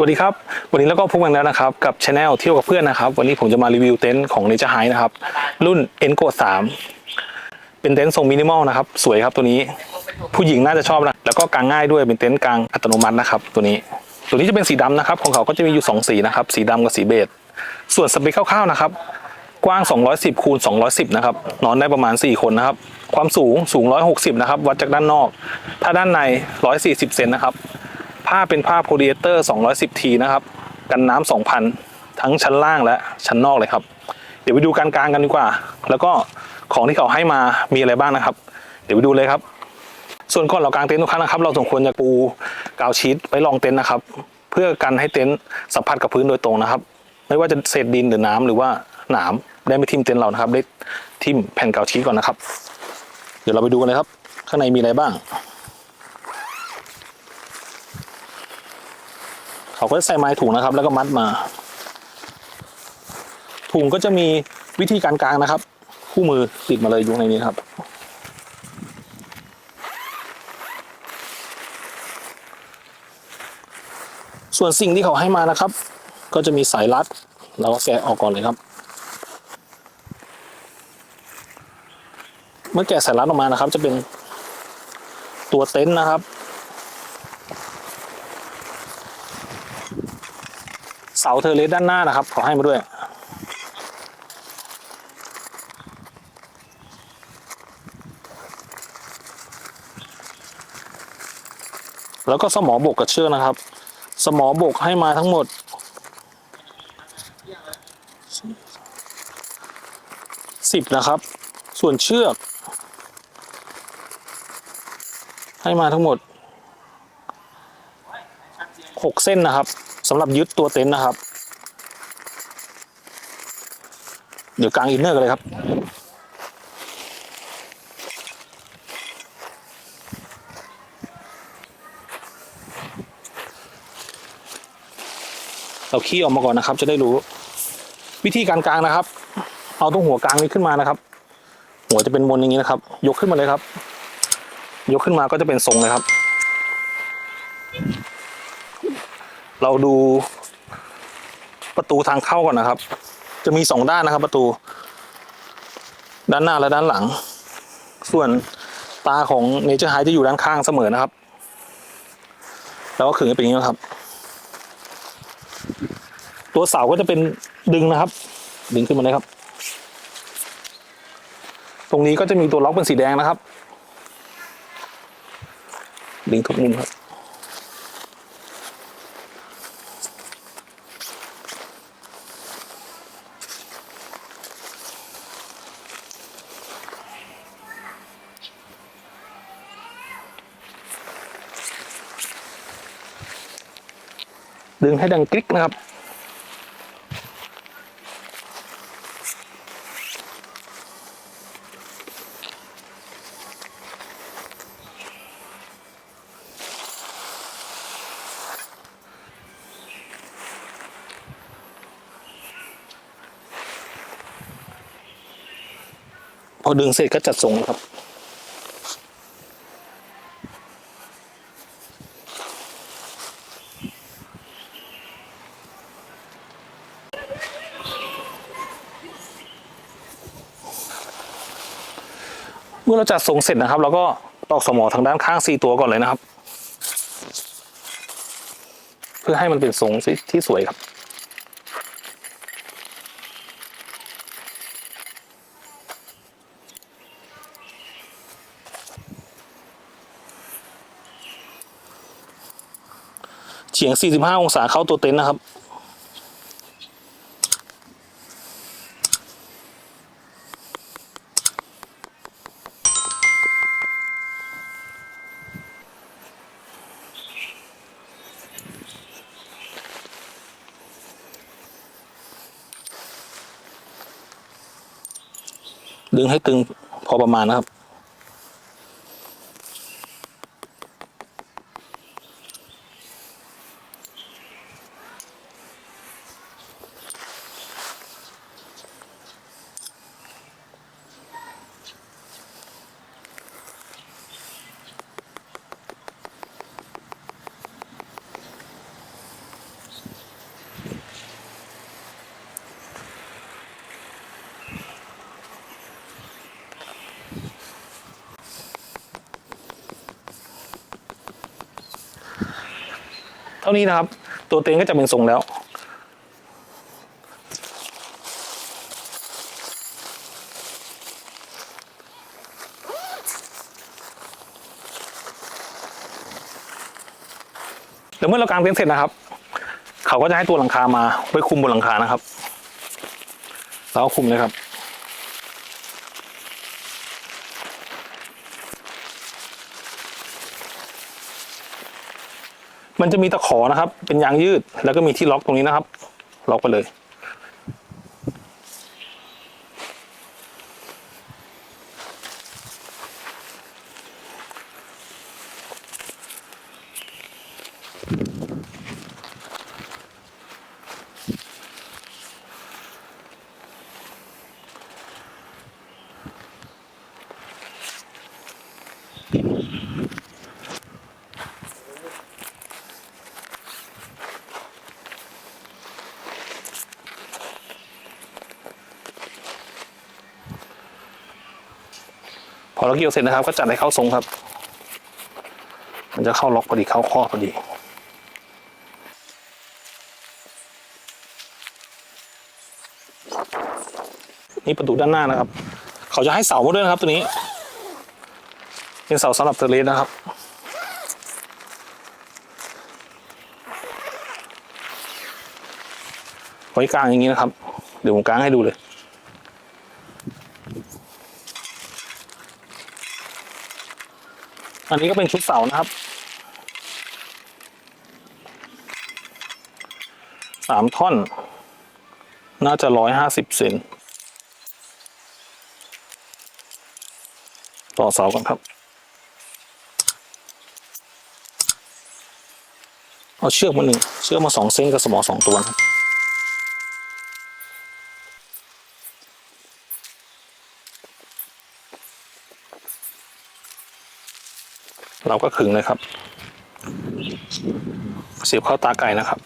วัสดีครับ วันนี้แล้วก็พบกันแล้วนะครับ กับช anel เที่ยวกับเพื่อนนะครับ วันนี้ผมจะมารีวิวเต็นท์ของ Nature High นะครับ รุ่น e n g o 3เป็นเต็นท์ทรงมินิมอลนะครับ สวยครับตัวนี้ ผู้หญิงน่าจะชอบนะแล้วก็กางง่ายด้วยเป็นเต็นท์กางอัตโนมัตินะครับ ตัวนี้ ตัวนี้จะเป็นสีดำนะครับ ของเขาก็จะมีอยู่ 2 สีนะครับ สีดำกับสีเบจส่วนสเปคคร่าวๆนะครับ กว้าง 210คูณ210 นะครับ นอนได้ประมาณ 4 คนนะครับ ความสูงสูง 160 นะครับ วัดจากด้านนอก ถ้าด้านใน 140 เซนนะครับ ผ้าเป็นผ้าโพลีเอสเตอร์ 210ทีนะครับ กันน้ำ2,000 ทั้งชั้นล่างและชั้นนอกเลยครับ เดี๋ยวไปดูการกลางกันดีกว่า แล้วก็ของที่เขาให้มามีอะไรบ้างนะครับ เดี๋ยวไปดูเลยครับ ส่วนก่อนเรากางเต็นท์ทุกครั้งนะครับ เราสมควรจะปูกาวชีตไว้รองเต็นท์นะครับ เพื่อกันให้เต็นท์สัมผัสกับพื้นโดยตรงนะครับ ไม่ว่าจะเศษดินหรือน้ำหรือว่าหนามได้ไม่ทิ่มเต็นท์เรานะครับ ได้ทิ่มแผ่นกาวชีตก่อนนะครับ เดี๋ยวเราไปดูกันเลยครับ ข้างในมีอะไรบ้าง เขาก็จะใส่ไม้ถุงนะครับ แล้วก็มัดมา ถุงก็จะมีวิธีการกางนะครับ คู่มือติดมาเลยอยู่ในนี้ครับส่วนสิ่งที่เขาให้มานะครับ ก็จะมีสายรัดเราก็แกะออกก่อนเลยครับ เมื่อแกะสายรัดออกมานะครับ จะเป็นตัวเต็นท์นะครับ เสาเทอร์เลสด้านหน้านะครับขาให้มาด้วย แล้วก็สมอบกกับเชือกนะครับ สมอบกให้มาทั้งหมดสิบนะครับ ส่วนเชือก ให้มาทั้งหมดหกเส้นนะครับ สำหรับยึดตัวเต็นท์นะครับ เดี๋ยวกางอินเนอร์กันเลยครับ เราขี้ออกมาก่อนนะครับ จะได้รู้ วิธีการกางนะครับ เอาตรงหัวกลางนี้ขึ้นมานะครับ หัวจะเป็นมนอย่างนี้นะครับ ยกขึ้นมาเลยครับ ยกขึ้นมาก็จะเป็นทรงเลยครับ เราดูประตูทางเข้าก่อนนะครับ จะมีสองด้านนะครับ ประตู ด้านหน้าและด้านหลัง ส่วนตาของเนเจอร์ไฮจะอยู่ด้านข้างเสมอนะครับ แล้วก็ขึงให้เป็นอย่างนี้นะครับ ตัวเสาก็จะเป็นดึงนะครับ ดึงขึ้นมาเลยครับ ตรงนี้ก็จะมีตัวล็อกเป็นสีแดงนะครับ ดึงทุกมุมครับ ดึงให้ดังกริ๊กนะครับ พอดึงเสร็จก็จัดทรงครับ มื่อเราจัดทรงเสร็จนะครับเราก็ตอกสมอทางด้านข้างสี่ตัวก่อนเลยนะครับ เพื่อให้มันเป็นทรงที่สวยครับ เฉียง 45 องศาเข้าตัวเต็นท์นะครับ ให้ตึงพอประมาณนะครับ ท่านี้นะครับ ตัวเต็นก็จะเป็นทรงแล้วแล้วเมื่อเรากางเต็นท์เสร็จนะครับ เขาก็จะให้ตัวหลังคามาไว้คุมบนหลังคานะครับเราก็คุมเลยครับ มันจะมีตะขอนะครับ เป็นยางยืด แล้วก็มีที่ล็อกตรงนี้นะครับ ล็อกไปเลย พอเราเกี่ยวเสร็จนะครับ ก็จัดให้เข้าทรงครับ มันจะเข้าล็อกพอดีเข้าข้อพอดีนี่ประตูด้านหน้านะครับ เขาจะให้เสามาด้วยนะครับ ตัวนี้ เป็นเสาสำหรับเทเลสนะครับ ไว้กลางอย่างนี้นะครับ เดี๋ยวผมกางให้ดูเลย อันนี้ก็เป็นชุดเสานะครับ สามท่อน น่าจะร้อยห้าสิบเซนต่อเสากันครับ เอาเชือกมาหนึ่ง เชือกมาสองเส้นกับสมอสองตัวครับ เราก็ขึงเลยครับเสียบเข้าตาไก่นะครับ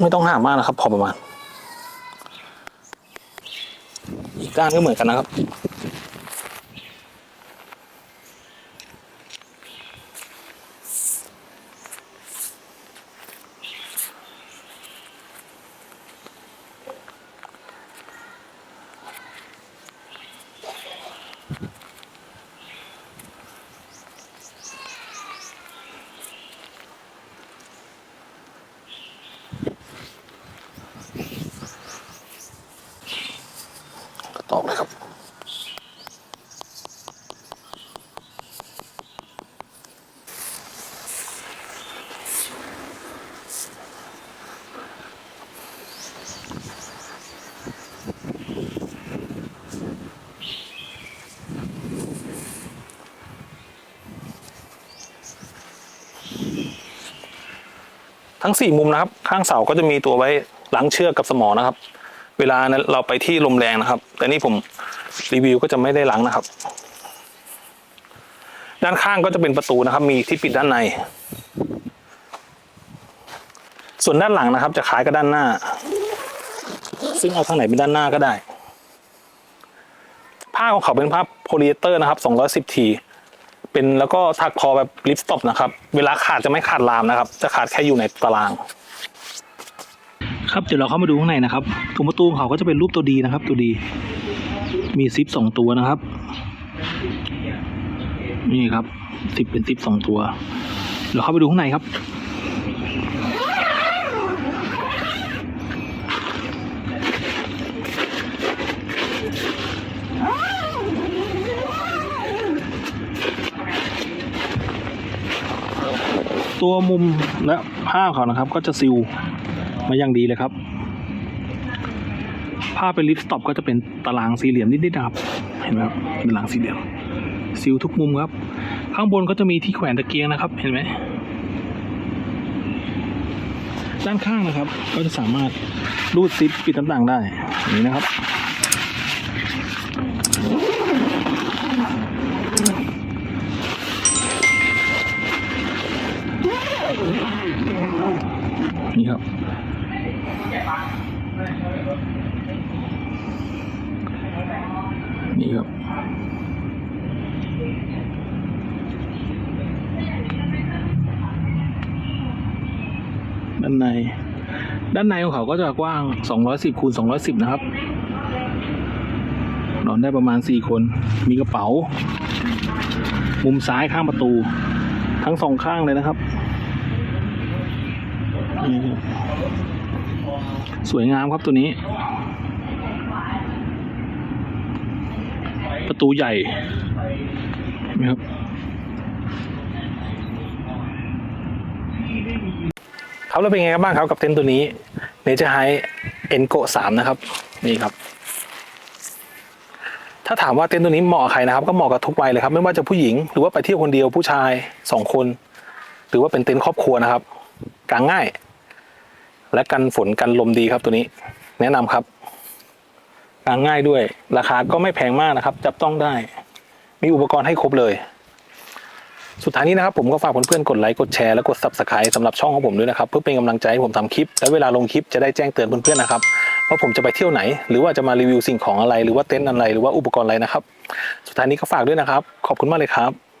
ไม่ต้องห่างมากนะครับ พอประมาณ อีกด้านก็เหมือนกันนะครับ ทั้งสี่มุมนะครับ ข้างเสาก็จะมีตัวไว้ล้างเชือกกับสมอนะครับ เวลานั้นเราไปที่ลมแรงนะครับ แต่นี่ผมรีวิวก็จะไม่ได้ล้างนะครับ ด้านข้างก็จะเป็นประตูนะครับ มีที่ปิดด้านใน ส่วนด้านหลังนะครับ จะคล้ายกับด้านหน้า ซึ่งเอาทางไหนเป็นด้านหน้าก็ได้ ผ้าของเขาเป็นผ้าโพลีเอสเตอร์นะครับ210ที เป็นแล้วก็ถักคอแบบลิปสต็อปนะครับ เวลาขาดจะไม่ขาดลามนะครับ จะขาดแค่อยู่ในตาราง ครับเดี๋ยวเราเข้ามาดูข้างในนะครับตรงประตูของเขาก็จะเป็นรูปตัวดีนะครับ ตัวดี มีซิปสองตัวนะครับ นี่ครับซิปเป็นซิปสองตัว เราเข้าไปดูข้างในครับ ตัวมุมและผ้าเขานะครับ ก็จะซิลมาอย่างดีเลยครับ ผ้าเป็นลิปสต็อปก็จะเป็นตารางสี่เหลี่ยมนิดๆนะครับ เห็นไหมครับเป็นตารางสี่เหลี่ยมซิลทุกมุมครับ ข้างบนก็จะมีที่แขวนตะเกียงนะครับ เห็นไหมด้านข้างนะครับ ก็จะสามารถรูดซิปปิดต่างๆได้อย่างนี้นะครับ นี่ครับ นี่ครับ ด้านใน ด้านในของเขาก็จะกว้าง 210คูณ210 นะครับ นอนได้ประมาณ 4 คน มีกระเป๋า มุมซ้ายข้างประตู ทั้งสองข้างเลยนะครับ สวยงามครับตัวนี้ ประตูใหญ่นไหมครับครับแล้วเป็นไงกันบ้างครับกับเต็นท์ตัวนี้ Nature High Enco 3นะครับ นี่ครับ ถ้าถามว่าเต็นท์ตัวนี้เหมาะใครนะครับ ก็เหมาะกับทุกวัยเลยครับ ไม่ว่าจะผู้หญิงหรือว่าไปเที่ยวคนเดียวผู้ชายสองคน หรือว่าเป็นเต็นท์ครอบครัวนะครับกางง่าย และกันฝนกันลมดีครับตัวนี้ แนะนำครับกางง่ายด้วย ราคาก็ไม่แพงมากนะครับ จับต้องได้ มีอุปกรณ์ให้ครบเลย สุดท้ายนี้นะครับผมก็ฝากเพื่อนๆกดไลค์กดแชร์และกด subscribe สำหรับช่องของผมด้วยนะครับ เพื่อเป็นกำลังใจให้ผมทำคลิป และเวลาลงคลิปจะได้แจ้งเตือนเพื่อนๆนะครับว่าผมจะไปเที่ยวไหน หรือว่าจะมารีวิวสิ่งของอะไร หรือว่าเต็นท์อะไรหรือว่าอุปกรณ์อะไรนะครับ สุดท้ายนี้ก็ฝากด้วยนะครับ ขอบคุณมากเลยครับ